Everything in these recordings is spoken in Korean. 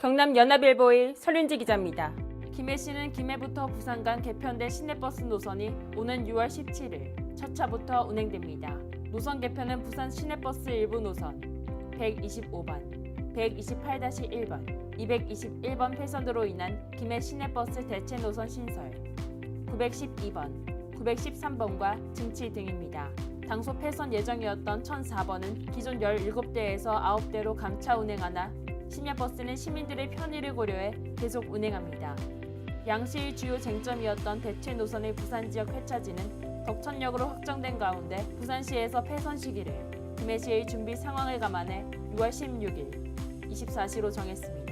경남 연합일보의 설윤지 기자입니다. 김해시는 김해부터 부산 간 개편된 시내버스 노선이 오는 6월 17일 첫 차부터 운행됩니다. 노선 개편은 부산 시내버스 일부 노선 125번, 128-1번, 221번 폐선으로 인한 김해 시내버스 대체 노선 신설, 912번, 913번과 증치 등입니다. 당소 폐선 예정이었던 1004번은 기존 17대에서 9대로 감차 운행하나 심야버스는 시민들의 편의를 고려해 계속 운행합니다. 양시의 주요 쟁점이었던 대체 노선의 부산 지역 회차지는 덕천역으로 확정된 가운데 부산시에서 폐선 시기를 김해시의 준비 상황을 감안해 6월 16일 24시로 정했습니다.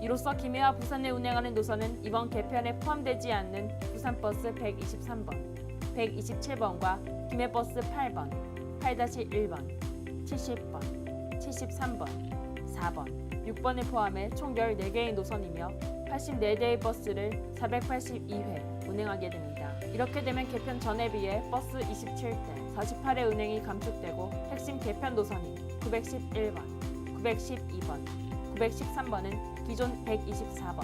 이로써 김해와 부산에 운행하는 노선은 이번 개편에 포함되지 않는 부산버스 123번, 127번과 김해버스 8번, 8-1번, 70번, 73번, 4번, 6번을 포함해 총 14개의 노선이며 84대의 버스를 482회 운행하게 됩니다. 이렇게 되면 개편 전에 비해 버스 27대, 48회 운행이 감축되고 핵심 개편 노선인 911번, 912번, 913번은 기존 124번,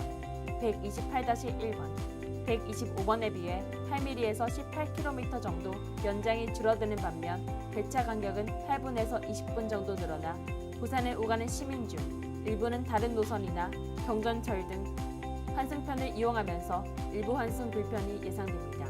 128-1번, 125번에 비해 8mm에서 18km 정도 연장이 줄어드는 반면 배차 간격은 8분에서 20분 정도 늘어나 부산을 오가는 시민 중 일부는 다른 노선이나 경전철 등 환승편을 이용하면서 일부 환승 불편이 예상됩니다.